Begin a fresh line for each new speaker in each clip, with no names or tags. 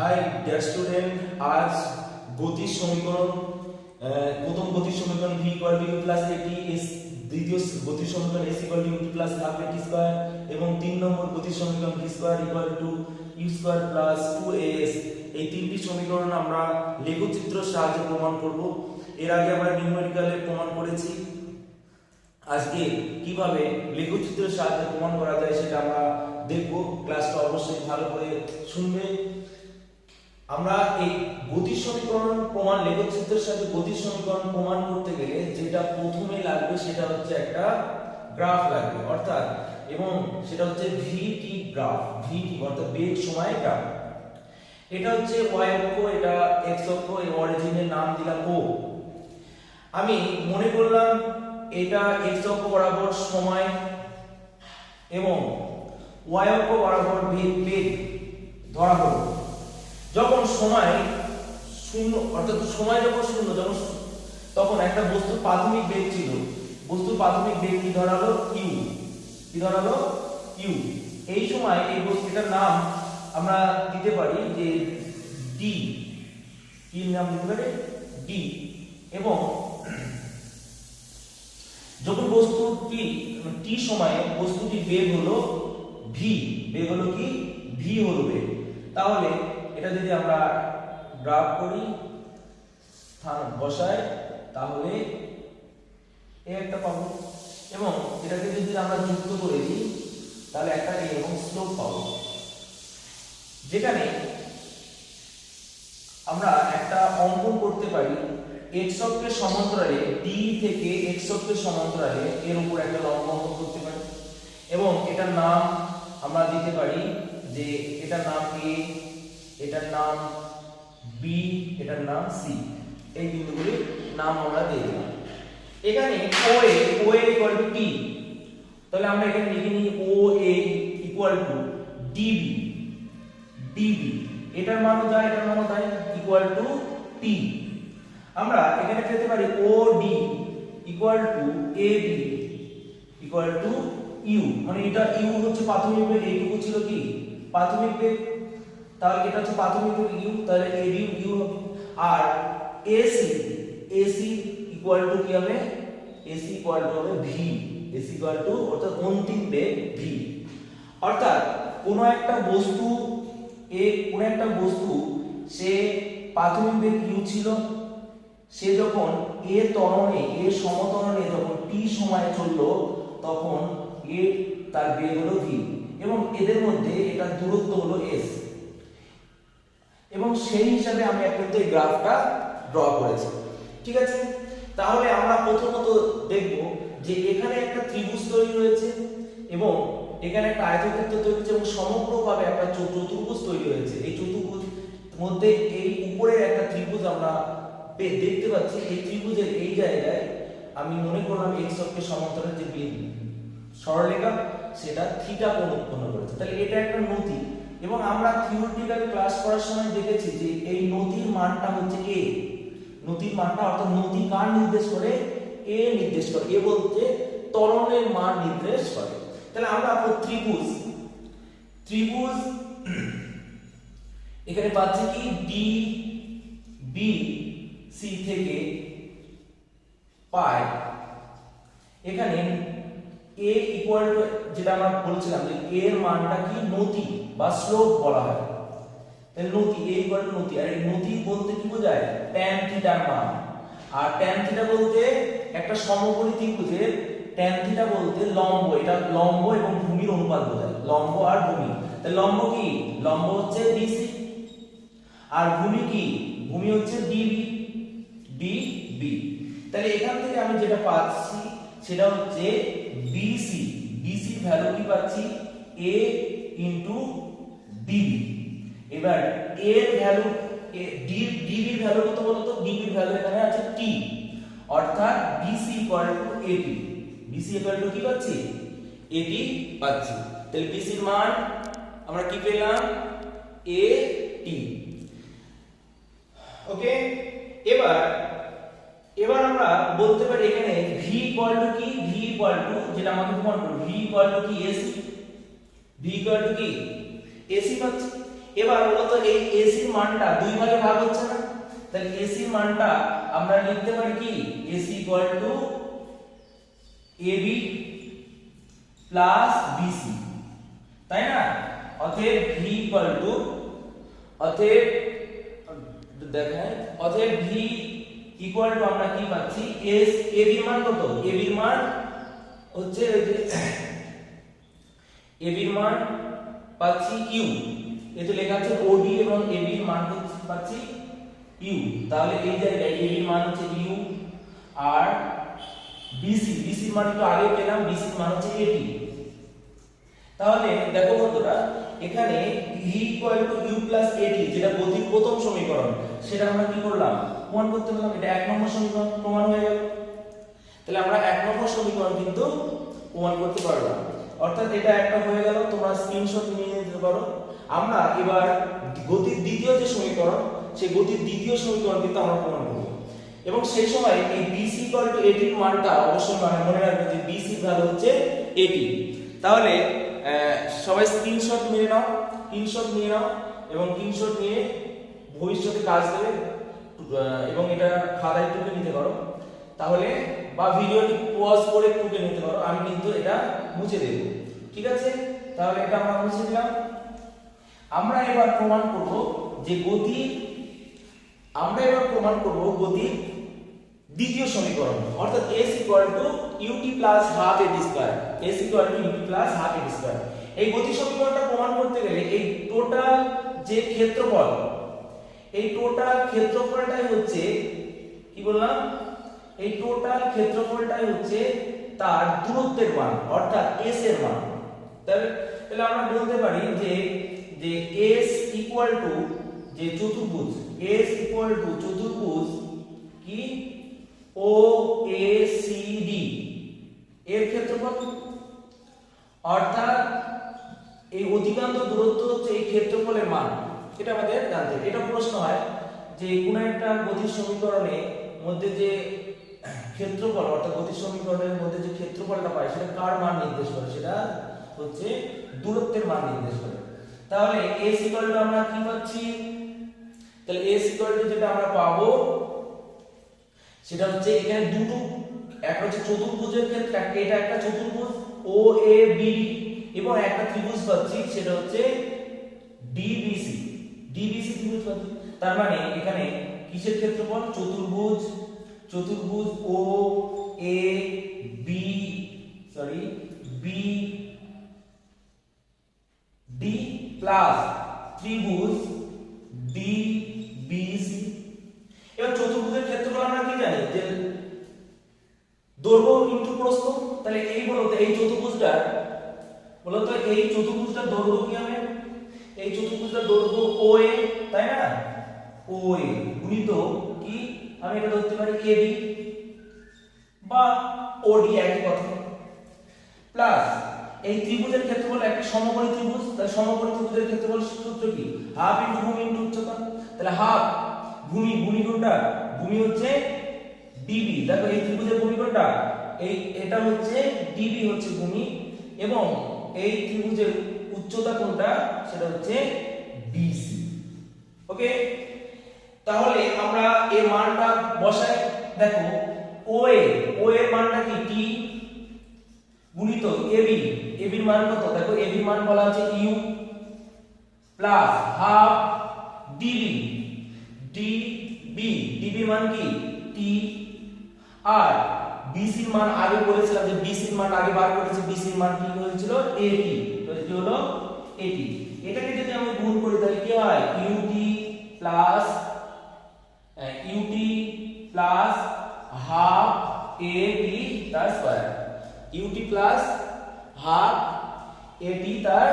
High dear student আজ গতির সমীকরণ প্রথম গতির সমীকরণ V equal to plus A T S দ্বিতীয় গতির সমীকরণ S equal to U plus half A T square এবং তিন নম্বর গতির সমীকরণ V square equal to U square plus S এই তিনটি সমীকরণ আমরা লেখচিত্র সাহায্যে প্রমাণ করব। এর আগে আমরা নিউমেরিক্যালে প্রমাণ করেছি। আজকে কীভাবে লেখচিত্রের সাহায্যে প্রমাণ করা যায় সেটা আমরা দেখব। ক্লাসটা অবশ্যই ভালো করে শুনবে। আমরা এই গতি সমীকরণ প্রমাণ লেখচিত্রের সাথে গতি সমীকরণ প্রমাণ করতে গেলে যেটা প্রথমে লাগবে সেটা হচ্ছে একটা গ্রাফ লাগবে, অর্থাৎ এবং সেটা হচ্ছে ভিটি গ্রাফ ভিটি অর্থাৎ বেগ সময় গ্রাফ এটা হচ্ছে y অক্ষ, এটা x অক্ষ, এই অরিজিনের নাম দিলাম ও আমি মনে করলাম এটা x অক্ষ বরাবর সময় এবং y অক্ষ বরাবর বেগ ধরা হলো। যখন সময় শূন্য, অর্থাৎ সময় যখন শূন্য, যখন তখন একটা বস্তুর প্রাথমিক বেগ ছিল। বস্তুর প্রাথমিক বেগ কি ধরালো? ইউ কি ধরালো? ইউ এই সময় এই বস্তুটার নাম আমরা দিতে পারি যে ডি। কি নাম দিতে পারি? ডি। এবং যখন বস্তুটি, টি সময়ে বস্তুটি বেগ হলো ভি, বেগ হলো কি? ভি হলো বেগ। তাহলে এটা যদি আমরা গ্রাফ করি, স্থান বসাই, তাহলে এ একটা পাবো। এবং এটাকে যদি আমরা যুক্ত করে দিই, তাহলে একটা এরকম স্লোপ পাবো। যেখানে আমরা একটা অঙ্কন করতে পারি, x অক্ষের সমান্তরালে, d থেকে x অক্ষের সমান্তরালে এর উপর একটা লম্ব অঙ্কন করতে পারি। এবং এটার নাম আমরা দিতে পারি যে, এটার নাম a এটার নাম বি এটার নাম সি এই বিন্দুগুলির নাম আমরা দিয়ে দিলাম। এখানে ও এ ও এ ইকুয়াল টু টি তাহলে আমরা এখানে লিখে নিই O A equal to db db এটার মানও যায়, এটার মানও যায় ইকুয়াল টু টি আমরা এখানে পেতে পারি O D equal to A B equal to U মানে এটা ইউ হচ্ছে প্রাথমিক বেগ, এইটুকু ছিল কি? প্রাথমিক বেগ তাহলে এটা হচ্ছে প্রাথমিক ইউ তাহলে এবি ইউ হবে। আর A C A C equal to কি হবে? এসি ইকুয়াল টু হবে V A C equal to অর্থাৎ অন্তিম বেগ ভি অর্থাৎ কোনো একটা বস্তু, এ কোনো একটা বস্তু, সে প্রাথমিক বেগ ইউ ছিল, সে যখন এ ত্বরণে এ সমতরণে যখন টি সময়ে চলল, তখন এ তার বেগ হলো ভি এবং এদের মধ্যে এটা দূরত্ব হলো এস এবং সেই হিসাবে আমি কিন্তু এই গ্রাফটা ড্র করেছি। ঠিক আছে? তাহলে আমরা প্রথমত দেখব যে এখানে একটা ত্রিভুজ তৈরি হয়েছে এবং এখানে একটা আয়তক্ষেত্র তৈরি হয়েছে এবং সমগ্রভাবে একটা চতুর্ভুজ তৈরি হয়েছে। এই চতুর্ভুজ মধ্যে এই উপরের একটা ত্রিভুজ আমরা দেখতে পাচ্ছি। এই ত্রিভুজের এই জায়গায় আমি মনে করলাম এক্স অক্ষের সমান্তরাল যে বিন্দু। সরলরেখা, সেটা থিটা কোণ উৎপন্ন করেছে। তাহলে এটা একটা নতি। এবং আমরা থিওরিটিক্যাল ক্লাস করার সময় দেখেছি যে এই নদীর মানটা হচ্ছে এ নদীর মানটা অর্থাৎ নতি কার নির্দেশ করে? এ নির্দেশ করে। এ বলতে ত্বরণের মান নির্দেশ করে। তাহলে আমরা ত্রিভুজ। ত্রিভুজ এখানে পাচ্ছি কি? ডি বি সি থেকে পাই। এখানে a ইকুয়াল টু যেটা আমরা বলছিলাম যে a এর মানটা কি? নতি বা স্লোপ বলা হয়। তাহলে নতি a ইকুয়াল টু নতি আর এই নতি বলতে কি বোঝায়? tan থিটার মান। আর tan থিটা বলতে একটা সমকোণী ত্রিভুজের tan থিটা বলতে লম্ব। এটা লম্ব এবং ভূমির অনুপাত বোঝায়। লম্ব আর ভূমি। তাহলে লম্ব কি? লম্ব হচ্ছে BC আর ভূমি কি? ভূমি হচ্ছে DB DB তাহলে এখান থেকে আমি যেটা পাচ্ছি, সেটা হচ্ছে BC BC ভ্যালু কি পাচ্ছি? A ইনটু DB এবার A এর ভ্যালু DB ভ্যালু কত বলো তো DB ভ্যালু এখানে আছে T অর্থাৎ BC equal to AT BC equal to কি পাচ্ছি? AT পাচ্ছি। তাহলে এর মান আমরা কি পেলাম? AT ওকে এবার এবার আমরা বলতে পারি এখানে v ইকুয়াল টু কি? V ইকুয়াল টু যেটা আমাকে প্রমাণ করো v ইকুয়াল টু কি? Ac v ইকুয়াল টু কি? Ac পাচ্ছি। এবার মূলত এই এসির মানটা দুই ভাগে ভাগ হচ্ছে না? তাহলে এসির মানটা আমরা লিখতে পারি কি? A C equal to A B plus B C তাই না? অতএব ভি ইকুয়াল টু অতএব দেখেন অতএব ভি ইকুয়াল টু আমরা কি পাচ্ছি? এস এবি মান কত? এবি মান হচ্ছে যে এবি মান পাচ্ছি ইউ এতে লেখা আছে ওডি এবং এবি মান হচ্ছে, পাচ্ছি ইউ তাহলে এই জায়গায় এবি মান হচ্ছে ইউ আর বিসি বিসি মান একটু আগে পেলাম বিসি মান হচ্ছে এটি তাহলে দেখো বন্ধুরা, এখানে v equal to u plus at যেটা প্রথম সমীকরণ, সেটা আমরা কি করলাম? প্রমাণ করতে পারলাম এটা এক নম্বর সমীকরণ প্রমাণ হয়ে গেল। তাহলে আমরা এক নম্বর সমীকরণ কিন্তু প্রমাণ করতে পারলাম। অর্থাৎ এটা একটা হয়ে গেল তোমরা স্ক্রিনশট নিয়ে নিতে পারো। আমরা এবার গতির দ্বিতীয় যে সমীকরণ সেই গতির দ্বিতীয় সমীকরণ কিন্তু আমরা প্রমাণ করব। এবং সেই সময় এই bc ইকুয়াল টু 80 এর মানটা অবশ্যই মানে মনে রাখবে যে bc ভ্যালু হচ্ছে 80 তাহলে সবাই স্ক্রিনশট নিয়ে নাও স্ক্রিনশট নিয়ে নাও এবং স্ক্রিনশট নিয়ে ভবিষ্যতে কাজ আহ, এবং এটা খাতায় টুকে নিতে পারো। তাহলে বা ভিডিওটি পজ করে টুকে নিতে পারো, আমি কিন্তু এটা মুছে দেব। ঠিক আছে? তাহলে এটা আমরা মুছে দিলাম। আমরা এবার প্রমাণ করব যে গতি, আমরা এবার প্রমাণ করব গতি দ্বিতীয় সমীকরণ, অর্থাৎ s equal to ut plus half A T square s equal to ut plus half A T square এই গতি সমীকরণটা প্রমাণ করতে গেলে এই টোটাল যে ক্ষেত্রফল এই টোটাল ক্ষেত্রফলটাই হচ্ছে, কি বললাম? এই টোটাল ক্ষেত্রফলটাই হচ্ছে তার দূরত্বের মান, অর্থাৎ s এর মান। তাহলে তাহলে আমরা বলতে পারি যে যে s ইকুয়াল টু যে চতুর্ভুজ, s ইকুয়াল টু চতুর্ভুজ কি? ও এ সি ডি এর ক্ষেত্রফল অর্থাৎ এই অধিকান্ত দূরত্ব হচ্ছে এই ক্ষেত্রফলের মান। এটা আমাদের জানতে হবে এটা প্রশ্ন হয় যে কোন একটা গতির সমীকরণে মধ্যে যে ক্ষেত্রফল, অর্থাৎ গতির সমীকরণের মধ্যে যে ক্ষেত্রফলটা পাই সেটা কার মান নির্দেশ করে? সেটা হচ্ছে দূরত্বের মান নির্দেশ করে। তাহলে টু আমরা কি পাচ্ছি? তাহলে টু যেটা আমরা পাবো, সেটা হচ্ছে এখানে দুটো, একটা হচ্ছে চতুর্ভুজের ক্ষেত্রে, এটা একটা চতুর্ভুজ ও এ বি এবং একটা ত্রিভুজ পাচ্ছি, সেটা হচ্ছে পাচ্ছি তার মানে এখানে কিসের ক্ষেত্রফল? চতুর্ভুজ চতুর্ভুজ O A B sorry B D plus ত্রিভুজ ডি বিসি এবার চতুর্ভুজের ক্ষেত্রফল আমরা কি জানি? যে দৈর্ঘ্য ইনটু প্রস্থ, তাহলে এই বলতে এই চতুর্ভুজটা বলতো এই চতুর্ভুজটার দৈর্ঘ্য কি হবে? এই চতুর্ভুজটার দৈর্ঘ্য OA তাই না? OA গুণিত কি? আমি এটা ধরতে পারি AB বা OD একই কথা। প্লাস এই ত্রিভুজের ক্ষেত্রফল একটি সমকোণী ত্রিভুজ, তাহলে সমকোণী ত্রিভুজের ক্ষেত্রফল সূত্র কি? হাফ ইনটু ভূমি ইনটু উচ্চতা। তাহলে হাফ ভূমি ভূমি কোনটা ভূমি হচ্ছে ডিবি। দেখো এই ত্রিভুজের ভূমি কোনটা এই, এটা হচ্ছে ডিবি হচ্ছে ভূমি এবং এই ত্রিভুজের উচ্চতা কোনটা? সেটা হচ্ছে বিসি ওকে তাহলে আমরা এর মানটা বসাই। দেখো ওএ ও এর মানটা কি? টি গুণিত এবি এবির মান কত? দেখো এবির মান বলা হচ্ছে U plus half D B D B D B মান কি? টি আর বিসির মান আগে বলেছিলাম যে বিসির মান আগে বার করেছি বিসির মান কি হয়েছিল? এটি তো এটি হলো এটি এটাকে যদি আমি গুণ করি, তাহলে কি হয়? U T plus U T plus half A T তার square UT plus half A T তার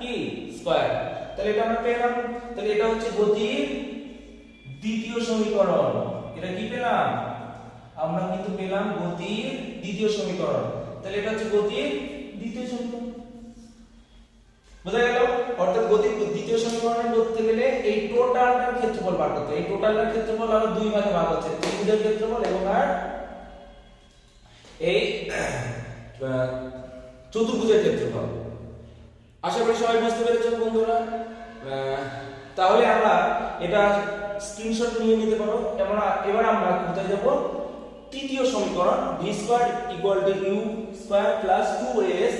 কি? স্কয়ার তাহলে এটা আমরা পেলাম। তাহলে এটা হচ্ছে গতির দ্বিতীয় সমীকরণ। এটা কি পেলাম? আমরা কিন্তু পেলাম গতির দ্বিতীয় সমীকরণ। তাহলে এটা হচ্ছে গতির দ্বিতীয় সমীকরণ। বোঝা গেল? অর্থাৎ গতির দ্বিতীয় সমীকরণে করতে গেলে এই টোটালটার ক্ষেত্রফল বার করতে এই টোটালটার ক্ষেত্রফল আবার দুই ভাগে ভাগ হচ্ছে, ত্রিভুজের ক্ষেত্রফল এবং আর এই চতুর্ভুজের ক্ষেত্রফল। আশা করি সবাই বুঝতে পেরেছেন বন্ধুরা। তাহলে আমরা এটা স্ক্রিনশট নিয়ে নিতে পারো। এবার আমরা কোথায় যাব? তৃতীয় সমীকরণ V square equal to U square plus S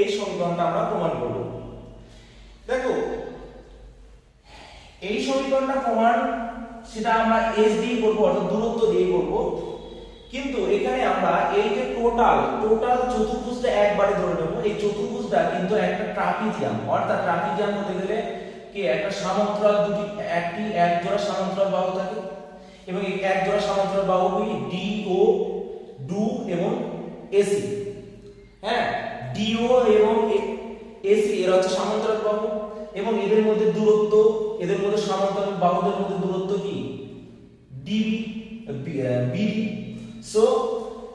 এই সমীকরণটা আমরা প্রমাণ করব। দেখো, এই সমীকরণটা প্রমাণ, সেটা আমরা এস দিয়ে করব, অর্থাৎ দূরত্ব দিয়ে করব। কিন্তু এখানে আমরা এই যে টোটাল টোটাল চতুর্ভুজটা একবারে ধরে নেব। এই চতুর্ভুজটা কিন্তু একটা ট্রাপিজিয়াম অর্থাৎ ট্রাপিজিয়াম বলতে গেলে কি? একটা সমান্তরাল দুটি, একটি এক জোড়া সমান্তরাল বাহু থাকে। এবং এক জোড়া সমান্তরাল বাহুগুলি ডি ও ডু এবং এসি হ্যাঁ? ডিও এবং এসি এর হচ্ছে সমান্তরাল বাহু। এবং এদের মধ্যে দূরত্ব, এদের মধ্যে সমান্তরাল বাহুদের মধ্যে দূরত্ব কি? D B B D so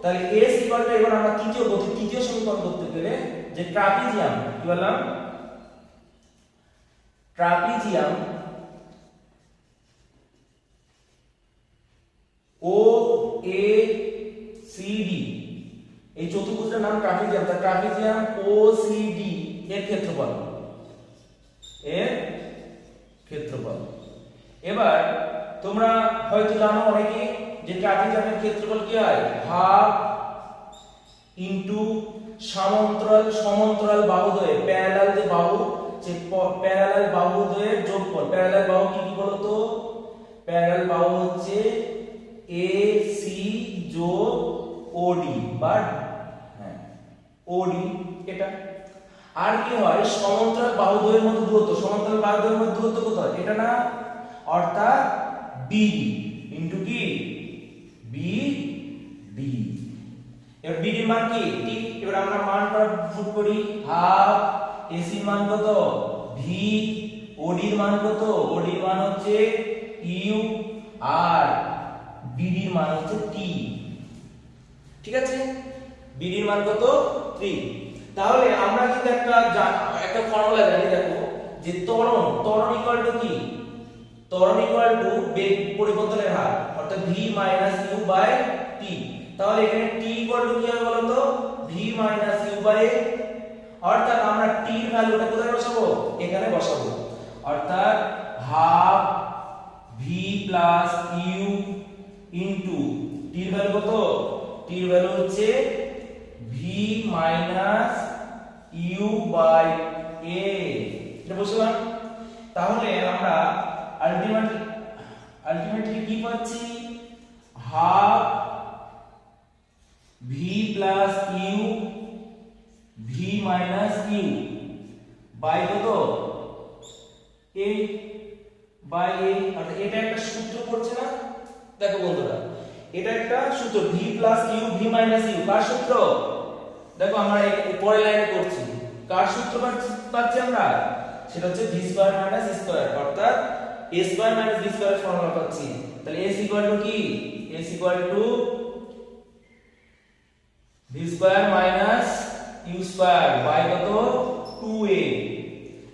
তাহলে এস ইকুয়াল টু এবার আমরা তৃতীয় গতি তৃতীয় সমীকরণ করতে গেলে যে ট্রাপিজিয়াম, কি বললাম? Trapezium O A C D এই চতুর্ভুজটার নাম ট্রাপিজিয়াম তার ট্রাপিজিয়াম ও সি ডি এর ক্ষেত্রফল। এর ক্ষেত্রফল। এবার তোমরা হয়তো জানো অনেকে যে ট্রাপিজিয়ামের ক্ষেত্রফল কি হয়? হাফ ইনটু সমান্তরাল সমান্তরাল বাহুদ্বয় প্যারালাল যে বাহু যে প্যারালাল বাহুদ্বয়ের যোগফল। প্যারালাল বাহু কি কি বলতো? প্যারালাল বাহু হচ্ছে এ সি যোগ ওডি বা ওডি এটা। আর কি হয়, সমান্তরাল বাহুদ্বয়ের মধ্যে দূরত্ব, সমান্তরাল বাহুদ্বয়ের মধ্যে দূরত্ব কত হয় এটা না? অর্থাৎ বিডি ইনটু কি বি ডি এবার বিডির মান কি? টি এবার আমরা মানটা ফুট করি হাফ এসি মান কত? ভি ওডির মান কত? ওডির মান হচ্ছে ইউ আর বিডির মান হচ্ছে টি ঠিক আছে? বিডির মান কত? 3 তাহলে আমরা কিন্তু একটা একটা ফর্মুলা জানি, দেখো, যে ত্বরণ ত্বরণ ইকুয়াল টু কি? ত্বরণ ইকুয়াল টু বেগ পরিবর্তনের হার, অর্থাৎ v ইউ বাই টি তাহলে এখানে টি ইকুয়াল টু কি হবে বলো তো? V ইউ বাই অর্থাৎ আমরা t এর ভ্যালুটা কোথায় বসাবো? এখানে বসাবো। অর্থাৎ half v plus U into এর ভ্যালু কত? এর ভ্যালু হচ্ছে v minus U by a এটা বসলাম তাহলে আমরা আলটিমেট আলটিমেটলি কি পাচ্ছি? Half V plus U V minus U by কত? এ বাই এ অর্থাৎ এটা একটা সূত্র পড়ছে না? দেখো বন্ধুরা, এটা একটা সূত্র V plus V minus U কার সূত্র? দেখো আমরা পরের লাইনে করছি। কার সূত্র পাচ্ছি- আমরা? সেটা হচ্ছে ভি স্কয়ার মাইনাস স্কয়ার অর্থাৎ A square minus B square formula পাচ্ছি। তাহলে এস ইকুয়াল টু কি? S equal to V square minus U square by কত? 2a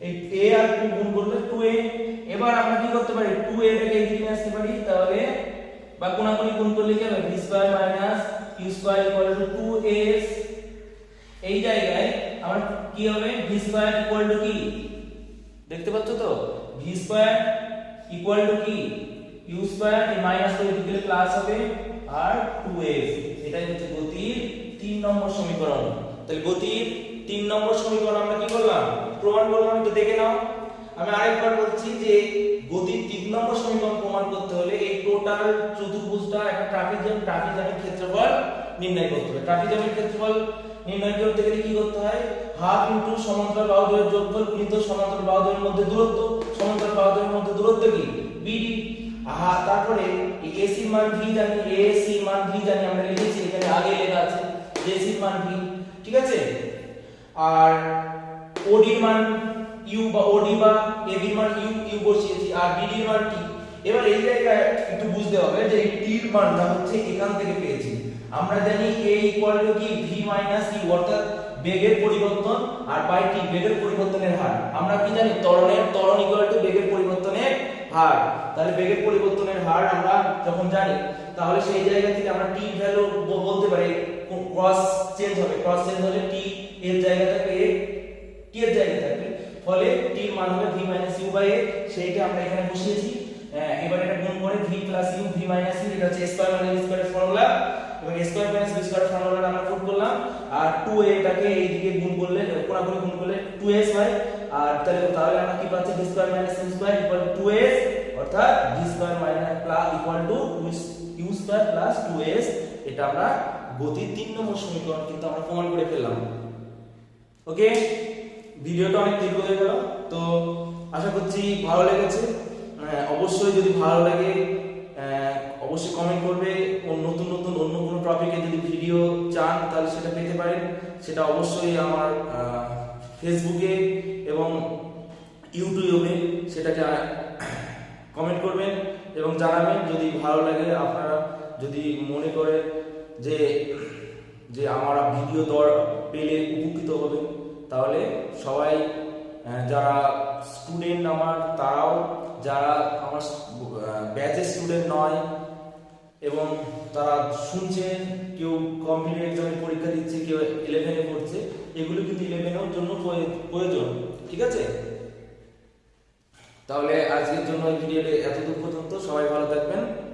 এই a আর 2 গুণ করলে 2a এবার আমরা কি করতে পারি? 2a টাকে এদিকে আসতে পারি, তাহলে বা কোনাকুনি গুণ করলে কি হবে? V square minus U square equal to 2s এই জায়গায় আমার কি হবে? ভি স্কয়ার ইকুয়াল টু কি? দেখতে পাচ্ছ তো? ভি স্কয়ার ইকুয়াল টু কি? ইউ স্কয়ার এই মাইনাস করে দিকে গেলে প্লাস হবে? আর 2f এটাই হচ্ছে গতির 3 নম্বর সমীকরণ। তাহলে গতির 3 নম্বর সমীকরণ আমরা কি করলাম? প্রমাণ করলাম, একটু দেখে নাও। আমি আরেকবার বলছি যে গতির 3 নম্বর সমীকরণ প্রমাণ করতে হলে এই টোটাল চতুর্ভুজটা একটা ট্রাপিজিয়াম, ট্রাপিজিয়ামের ক্ষেত্রফল নির্ণয় করতে হবে। ট্রাপিজিয়ামের ক্ষেত্রফল নির্ণয় করতে গেলে কি করতে হয়? হাফ ইনটু সমান্তরাল বাহুদ্বয়ের যোগফল গুণিত সমান্তরাল বাহুদ্বয়ের মধ্যে দূরত্ব, সমান্তরাল বাহুদ্বয়ের মধ্যে দূরত্ব কি? বিডি আহা, তারপরে এসি মান ভি জানি এসি মান ভি জানি আমরা লিখেছি, এখানে আগে লেখা আছে এসি মান ভি ঠিক আছে? আর ওডি মান ইউ বা ওডি বা এবি মান ইউ ইউ বসিয়েছি, আর বিডি মান টি এবার এই জায়গায় একটু বুঝতে হবে যে এই টির মানটা হচ্ছে এখান থেকে পেয়েছি। আমরা জানি a ইকুয়াল টু কি? v মাইনাস ইউ অর্থাৎ বেগের পরিবর্তন আর বাই টি বেগের পরিবর্তনের হার। আমরা কি জানি? ত্বরণের, ত্বরণ ইকুয়াল টু বেগের পরিবর্তনের হার। তাহলে বেগের পরিবর্তনের হার আমরা যখন জানি, তাহলে সেই জায়গা থেকে আমরা টি ভ্যালু বলতে পারি ক্রস চেঞ্জ হবে। ক্রস চেঞ্জ হলে টি এর জায়গা থাকবে, a টি এর জায়গা থাকবে। ফলে টি মান হবে ইউ বাই এ সেইটা আমরা এখানে বসিয়েছি। এবার এটা গুণ করে V plus U V minus U এটা হচ্ছে স্কয়ার মাইনাস স্কয়ারের ফর্মুলা এবং স্কয়ার মাইনাস বি স্কয়ারের ফর্মুলাটা আমরা পুট করলাম, আর 2a এটাকে এইদিকে গুণ করলে কোনাকুনি গুণ করলে 2s হয়, আর তাহলে তাহলে আমরা কি পাচ্ছি? V square minus U square equal to 2s অর্থাৎ V square minus plus equal to U square plus 2s এটা আমরা গতির তিন নম্বর সমীকরণ কিন্তু আমরা প্রমাণ করে ফেললাম। ওকে ভিডিওটা অনেক দীর্ঘ হয়ে গেল, তো আশা করছি ভালো লেগেছে। অবশ্যই যদি ভালো লাগে অবশ্যই কমেন্ট করবে ও নতুন নতুন, অন্য কোনো টপিকে যদি ভিডিও চান, তাহলে সেটা পেতে পারেন। সেটা অবশ্যই আমার ফেসবুকে এবং ইউটিউবে সেটাকে কমেন্ট করবেন এবং জানাবেন। যদি ভালো লাগে, আপনারা যদি মনে করে যে যে আমার ভিডিও দর পেলে উপকৃত হবে তাহলে সবাই যারা স্টুডেন্ট আমার, তারাও যারা আমার ব্যাচের স্টুডেন্ট নয় এবং তারা শুনছেন কেউ কম্পিটিভ এক্সামে পরীক্ষা দিচ্ছে, কেউ ইলেভেনে পড়ছে, এগুলো কিন্তু ইলেভেনের জন্য প্রয়- প্রয়োজন, ঠিক আছে? তাহলে আজকের জন্য ভিডিওটা এতদূর পর্যন্ত, সবাই ভালো থাকবেন।